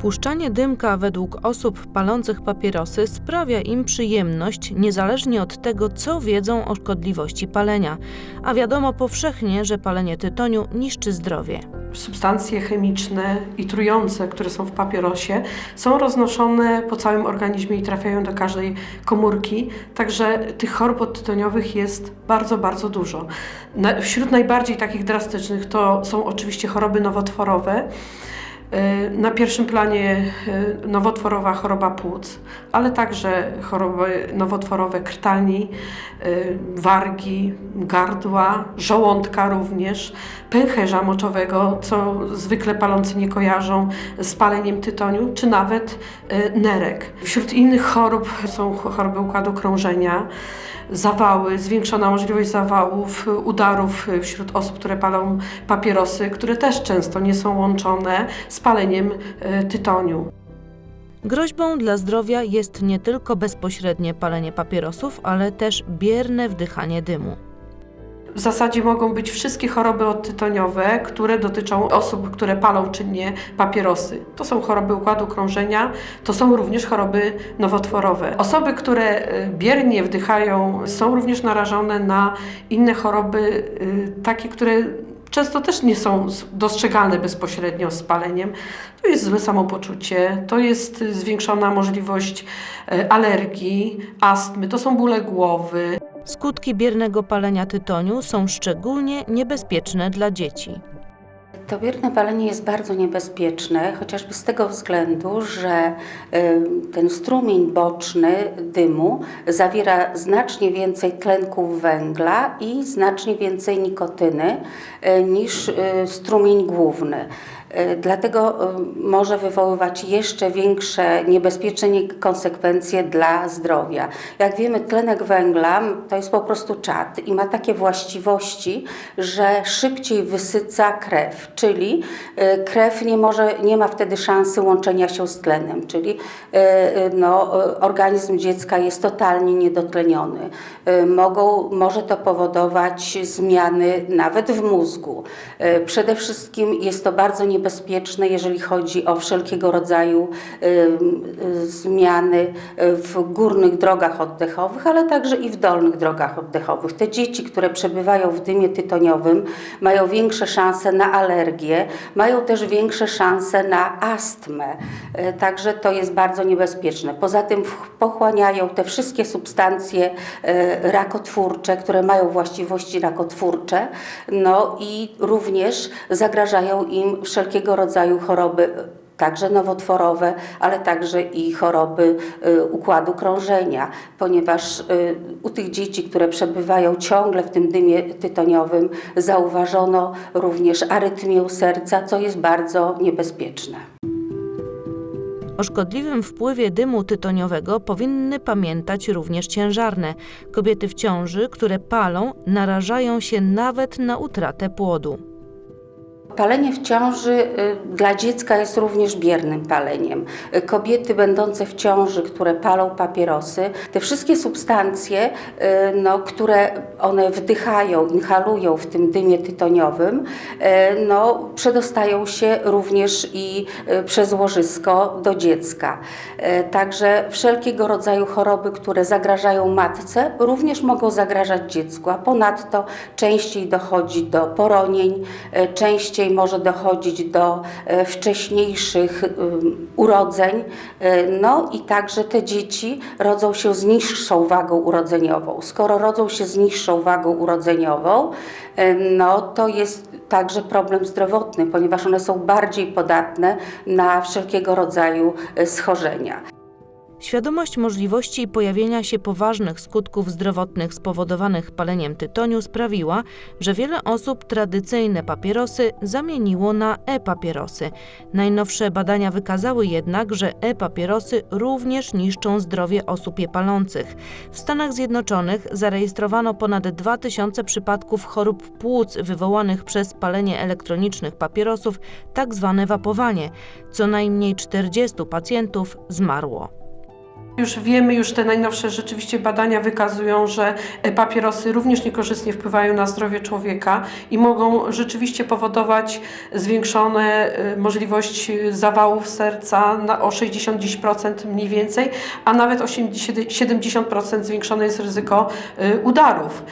Puszczanie dymka według osób palących papierosy sprawia im przyjemność, niezależnie od tego, co wiedzą o szkodliwości palenia. A wiadomo powszechnie, że palenie tytoniu niszczy zdrowie. Substancje chemiczne i trujące, które są w papierosie, są roznoszone po całym organizmie i trafiają do każdej komórki, także tych chorób odtytoniowych jest bardzo, bardzo dużo. Wśród najbardziej takich drastycznych to są oczywiście choroby nowotworowe. Y, Na pierwszym planie y, nowotworowa choroba płuc, ale także choroby nowotworowe krtani, y, wargi, gardła, żołądka również, pęcherza moczowego, co zwykle palący nie kojarzą z paleniem tytoniu, czy nawet nerek. Wśród innych chorób są choroby układu krążenia, zawały, zwiększona możliwość zawałów, udarów wśród osób, które palą papierosy, które też często nie są łączone z paleniem e, tytoniu. Groźbą dla zdrowia jest nie tylko bezpośrednie palenie papierosów, ale też bierne wdychanie dymu. W zasadzie mogą być wszystkie choroby odtytoniowe, które dotyczą osób, które palą czynnie papierosy. To są choroby układu krążenia, to są również choroby nowotworowe. Osoby, które e, biernie wdychają, są również narażone na inne choroby, e, takie, które często też nie są dostrzegalne bezpośrednio z paleniem. To jest złe samopoczucie, to jest zwiększona możliwość alergii, astmy, to są bóle głowy. Skutki biernego palenia tytoniu są szczególnie niebezpieczne dla dzieci. To bierne palenie jest bardzo niebezpieczne, chociażby z tego względu, że y, ten strumień boczny dymu zawiera znacznie więcej tlenków węgla i znacznie więcej nikotyny y, niż y, strumień główny. Dlatego może wywoływać jeszcze większe niebezpieczne konsekwencje dla zdrowia. Jak wiemy, tlenek węgla to jest po prostu czad i ma takie właściwości, że szybciej wysyca krew, czyli y, krew nie, może, nie ma wtedy szansy łączenia się z tlenem, czyli y, y, no, organizm dziecka jest totalnie niedotleniony. Mogą, może to powodować zmiany nawet w mózgu. Przede wszystkim jest to bardzo niebezpieczne, jeżeli chodzi o wszelkiego rodzaju zmiany w górnych drogach oddechowych, ale także i w dolnych drogach oddechowych. Te dzieci, które przebywają w dymie tytoniowym, mają większe szanse na alergię, mają też większe szanse na astmę. Y, Także to jest bardzo niebezpieczne. Poza tym pochłaniają te wszystkie substancje y, rakotwórcze, które mają właściwości rakotwórcze, no i również zagrażają im wszelkiego rodzaju choroby także nowotworowe, ale także i choroby y, układu krążenia, ponieważ y, u tych dzieci, które przebywają ciągle w tym dymie tytoniowym, zauważono również arytmię serca, co jest bardzo niebezpieczne. O szkodliwym wpływie dymu tytoniowego powinny pamiętać również ciężarne. Kobiety w ciąży, które palą, narażają się nawet na utratę płodu. Palenie w ciąży y, dla dziecka jest również biernym paleniem. Y, Kobiety będące w ciąży, które palą papierosy, te wszystkie substancje, y, no, które one wdychają, inhalują w tym dymie tytoniowym, y, no, przedostają się również i y, przez łożysko do dziecka. Y, Także wszelkiego rodzaju choroby, które zagrażają matce, również mogą zagrażać dziecku, a ponadto częściej dochodzi do poronień, e, częściej może dochodzić do e, wcześniejszych urodzeń. E, No i także te dzieci rodzą się z niższą wagą urodzeniową. Skoro rodzą się z niższą wagą urodzeniową, no to jest także problem zdrowotny, ponieważ one są bardziej podatne na wszelkiego rodzaju e, schorzenia. Świadomość możliwości pojawienia się poważnych skutków zdrowotnych spowodowanych paleniem tytoniu sprawiła, że wiele osób tradycyjne papierosy zamieniło na e-papierosy. Najnowsze badania wykazały jednak, że e-papierosy również niszczą zdrowie osób je palących. W Stanach Zjednoczonych zarejestrowano ponad 2000 przypadków chorób płuc wywołanych przez palenie elektronicznych papierosów, tak zwane wapowanie. Co najmniej 40 pacjentów zmarło. Już wiemy, już te najnowsze rzeczywiście badania wykazują, że papierosy również niekorzystnie wpływają na zdrowie człowieka i mogą rzeczywiście powodować zwiększone y, możliwość zawałów serca o 60% mniej więcej, a nawet 80, 70% zwiększone jest ryzyko udarów.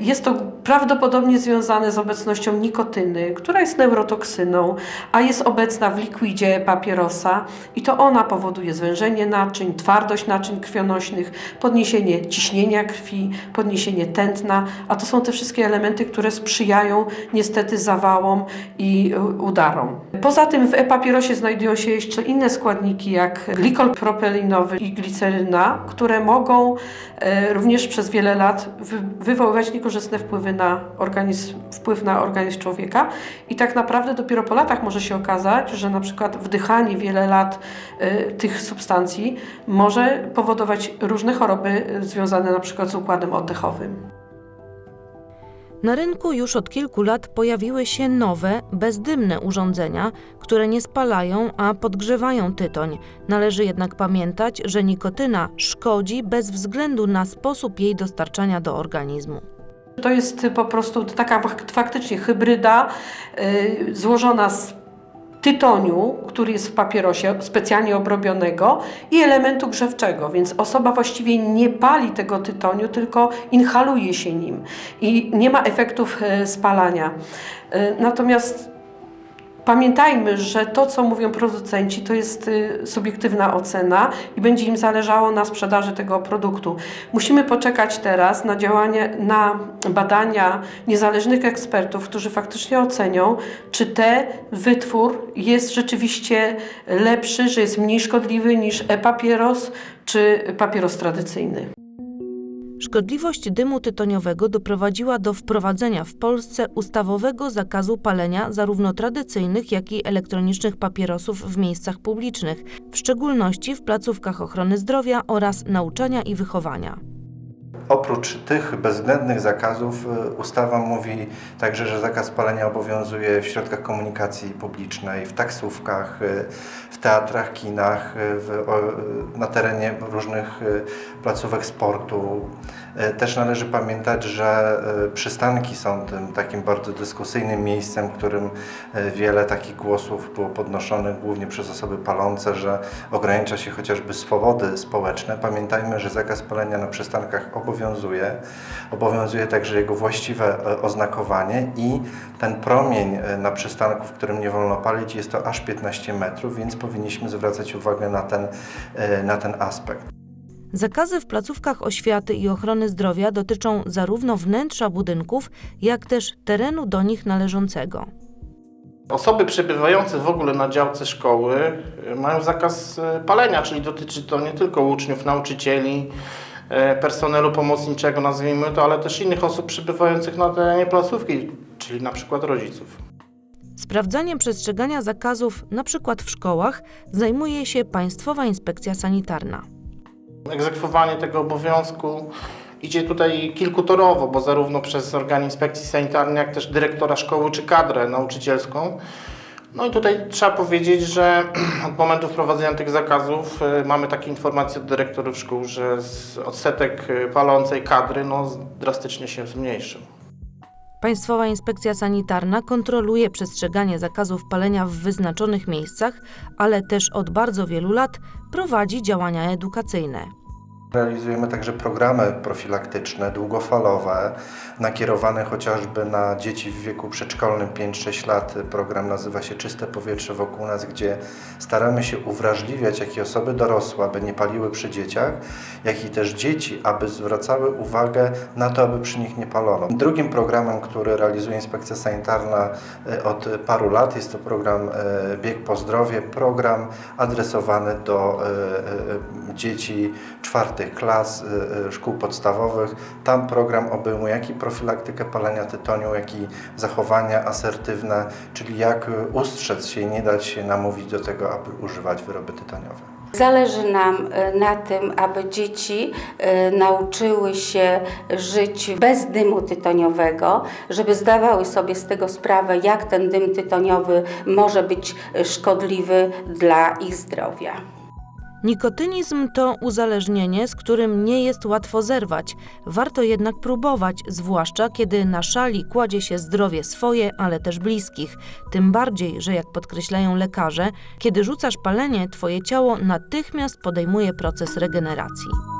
Jest to prawdopodobnie związane z obecnością nikotyny, która jest neurotoksyną, a jest obecna w likwidzie papierosa i to ona powoduje zwężenie naczyń, twardość naczyń krwionośnych, podniesienie ciśnienia krwi, podniesienie tętna, a to są te wszystkie elementy, które sprzyjają niestety zawałom i udarom. Poza tym w e-papierosie znajdują się jeszcze inne składniki jak glikol propelinowy i gliceryna, które mogą e, również przez wiele lat wy- wywoływać niekorzystne wpływy na organizm, wpływ na organizm człowieka i tak naprawdę dopiero po latach może się okazać, że na przykład wdychanie wiele lat e, tych substancji może powodować różne choroby związane na przykład z układem oddechowym. Na rynku już od kilku lat pojawiły się nowe, bezdymne urządzenia, które nie spalają, a podgrzewają tytoń. Należy jednak pamiętać, że nikotyna szkodzi bez względu na sposób jej dostarczania do organizmu. To jest po prostu taka fak- faktycznie hybryda y, złożona z tytoniu, który jest w papierosie specjalnie obrobionego i elementu grzewczego, więc osoba właściwie nie pali tego tytoniu, tylko inhaluje się nim i nie ma efektów e, spalania. E, Natomiast Pamiętajmy, że to, co mówią producenci, to jest y, subiektywna ocena i będzie im zależało na sprzedaży tego produktu. Musimy poczekać teraz na działanie, na badania niezależnych ekspertów, którzy faktycznie ocenią, czy ten wytwór jest rzeczywiście lepszy, że jest mniej szkodliwy niż e-papieros czy papieros tradycyjny. Szkodliwość dymu tytoniowego doprowadziła do wprowadzenia w Polsce ustawowego zakazu palenia zarówno tradycyjnych, jak i elektronicznych papierosów w miejscach publicznych, w szczególności w placówkach ochrony zdrowia oraz nauczania i wychowania. Oprócz tych bezwzględnych zakazów, y, ustawa mówi także, że zakaz palenia obowiązuje w środkach komunikacji publicznej, w taksówkach, y, w teatrach, kinach, y, w, na terenie różnych placówek sportu. Y, Też należy pamiętać, że y, przystanki są tym takim bardzo dyskusyjnym miejscem, w którym y, wiele takich głosów było podnoszonych głównie przez osoby palące, że ogranicza się chociażby swobody społeczne. Pamiętajmy, że zakaz palenia na przystankach obowiązuje. Obowiązuje także jego właściwe e, oznakowanie i ten promień e, na przystanku, w którym nie wolno palić, jest to aż 15 metrów, więc powinniśmy zwracać uwagę na ten, e, na ten aspekt. Zakazy w placówkach oświaty i ochrony zdrowia dotyczą zarówno wnętrza budynków, jak też terenu do nich należącego. Osoby przebywające w ogóle na działce szkoły y, mają zakaz y, palenia, czyli dotyczy to nie tylko uczniów, nauczycieli, y, personelu pomocniczego, nazwijmy to, ale też innych osób przebywających na terenie placówki, czyli na przykład rodziców. Sprawdzaniem przestrzegania zakazów, np. w szkołach, zajmuje się Państwowa Inspekcja Sanitarna. Egzekwowanie tego obowiązku idzie tutaj kilkutorowo, bo zarówno przez organ inspekcji sanitarnej, jak też dyrektora szkoły czy kadrę nauczycielską. No i tutaj trzeba powiedzieć, że od momentu wprowadzenia tych zakazów y, mamy takie informacje od dyrektorów szkół, że odsetek y, palącej kadry no, drastycznie się zmniejszył. Państwowa Inspekcja Sanitarna kontroluje przestrzeganie zakazów palenia w wyznaczonych miejscach, ale też od bardzo wielu lat prowadzi działania edukacyjne. Realizujemy także programy profilaktyczne, długofalowe, nakierowane chociażby na dzieci w wieku przedszkolnym 5-6 lat. Program nazywa się Czyste powietrze wokół nas, gdzie staramy się uwrażliwiać jak i osoby dorosłe, aby nie paliły przy dzieciach, jak i też dzieci, aby zwracały uwagę na to, aby przy nich nie palono. Drugim programem, który realizuje Inspekcja Sanitarna e, od paru lat jest to program e, Bieg po zdrowie, program adresowany do e, dzieci czwartych klas e, e, szkół podstawowych. Tam program obejmuje jak i profilaktykę palenia tytoniu, jak i zachowania asertywne, czyli jak e, ustrzec się i nie dać się namówić do tego, aby używać wyroby tytoniowe. Zależy nam na tym, aby dzieci nauczyły się żyć bez dymu tytoniowego, żeby zdawały sobie z tego sprawę, jak ten dym tytoniowy może być szkodliwy dla ich zdrowia. Nikotynizm to uzależnienie, z którym nie jest łatwo zerwać. Warto jednak próbować, zwłaszcza kiedy na szali kładzie się zdrowie swoje, ale też bliskich. Tym bardziej, że jak podkreślają lekarze, kiedy rzucasz palenie, twoje ciało natychmiast podejmuje proces regeneracji.